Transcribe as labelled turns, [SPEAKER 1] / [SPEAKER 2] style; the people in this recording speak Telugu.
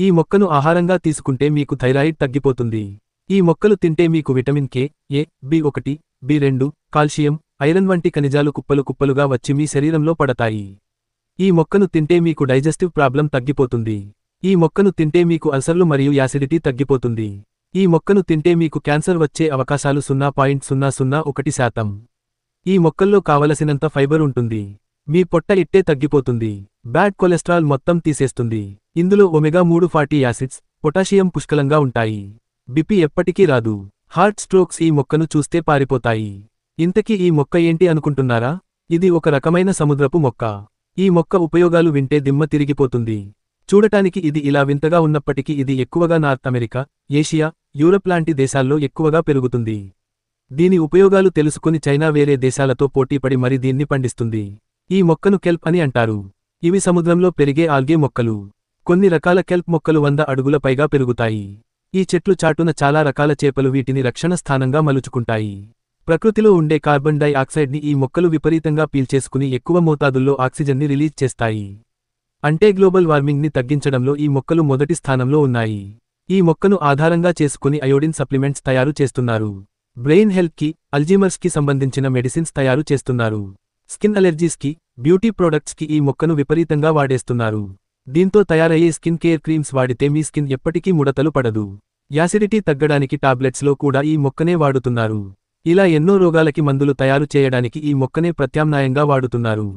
[SPEAKER 1] ఈ మొక్కను ఆహారంగా తీసుకుంటే మీకు థైరాయిడ్ తగ్గిపోతుంది. ఈ మొక్కలు తింటే మీకు విటమిన్ కే ఏ బి ఒకటి బి రెండు కాల్షియం ఐరన్ వంటి ఖనిజాలు కుప్పలు కుప్పలుగా వచ్చి మీ శరీరంలో పడతాయి. ఈ మొక్కను తింటే మీకు డైజెస్టివ్ ప్రాబ్లం తగ్గిపోతుంది. ఈ మొక్కను తింటే మీకు అల్సర్లు మరియు యాసిడిటీ తగ్గిపోతుంది. ఈ మొక్కను తింటే మీకు క్యాన్సర్ వచ్చే అవకాశాలు సున్నా పాయింట్ సున్నా సున్నా ఒకటి శాతం. ఈ మొక్కల్లో కావలసినంత ఫైబర్ ఉంటుంది. మీ పొట్ట ఇట్టే తగ్గిపోతుంది. బ్యాడ్ కొలెస్ట్రాల్ మొత్తం తీసేస్తుంది. ఇందులో ఒమెగా మూడు ఫాటీ యాసిడ్స్ పొటాషియం పుష్కలంగా ఉంటాయి. బిపి ఎప్పటికీ రాదు. హార్ట్ స్ట్రోక్స్ ఈ మొక్కను చూస్తే పారిపోతాయి. ఇంతకీ ఈ మొక్క ఏంటి అనుకుంటున్నారా? ఇది ఒక రకమైన సముద్రపు మొక్క. ఈ మొక్క ఉపయోగాలు వింటే దిమ్మ తిరిగిపోతుంది. చూడటానికి ఇది ఇలా వింతగా ఉన్నప్పటికీ ఇది ఎక్కువగా నార్త్ అమెరికా ఏషియా యూరప్ లాంటి దేశాల్లో ఎక్కువగా పెరుగుతుంది. దీని ఉపయోగాలు తెలుసుకుని చైనా వేరే దేశాలతో పోటీపడి మరి దీన్ని పండిస్తుంది. ఈ మొక్కను కెల్ప్ అని అంటారు. ఇవి సముద్రంలో పెరిగే ఆల్గే మొక్కలు. కొన్ని రకాల కెల్ప్ మొక్కలు వంద అడుగుల పైగా పెరుగుతాయి. ఈ చెట్లు చాటున చాలా రకాల చేపలు వీటిని రక్షణ స్థానంగా మలుచుకుంటాయి. ప్రకృతిలో ఉండే కార్బన్ డై ఆక్సైడ్ని ఈ మొక్కలు విపరీతంగా పీల్చేసుకుని ఎక్కువ మోతాదుల్లో ఆక్సిజన్ని రిలీజ్ చేస్తాయి. అంటే గ్లోబల్ వార్మింగ్ని తగ్గించడంలో ఈ మొక్కలు మొదటి స్థానంలో ఉన్నాయి. ఈ మొక్కను ఆధారంగా చేసుకుని అయోడిన్ సప్లిమెంట్స్ తయారు చేస్తున్నారు. బ్రెయిన్ హెల్త్కి అల్జీమర్స్కి సంబంధించిన మెడిసిన్స్ తయారు చేస్తున్నారు. స్కిన్ అలెర్జీస్కి బ్యూటీ ప్రోడక్ట్స్కి ఈ మొక్కను విపరీతంగా వాడేస్తున్నారు. దీంతో తయారయ్యే స్కిన్ కేర్ క్రీమ్స్ వాడితే మీ స్కిన్ ఎప్పటికీ ముడతలు పడదు. యాసిడిటీ తగ్గడానికి టాబ్లెట్స్లో కూడా ఈ మొక్కనే వాడుతున్నారు. ఇలా ఎన్నో రోగాలకి మందులు తయారు చేయడానికి ఈ మొక్కనే ప్రత్యామ్నాయంగా వాడుతున్నారు.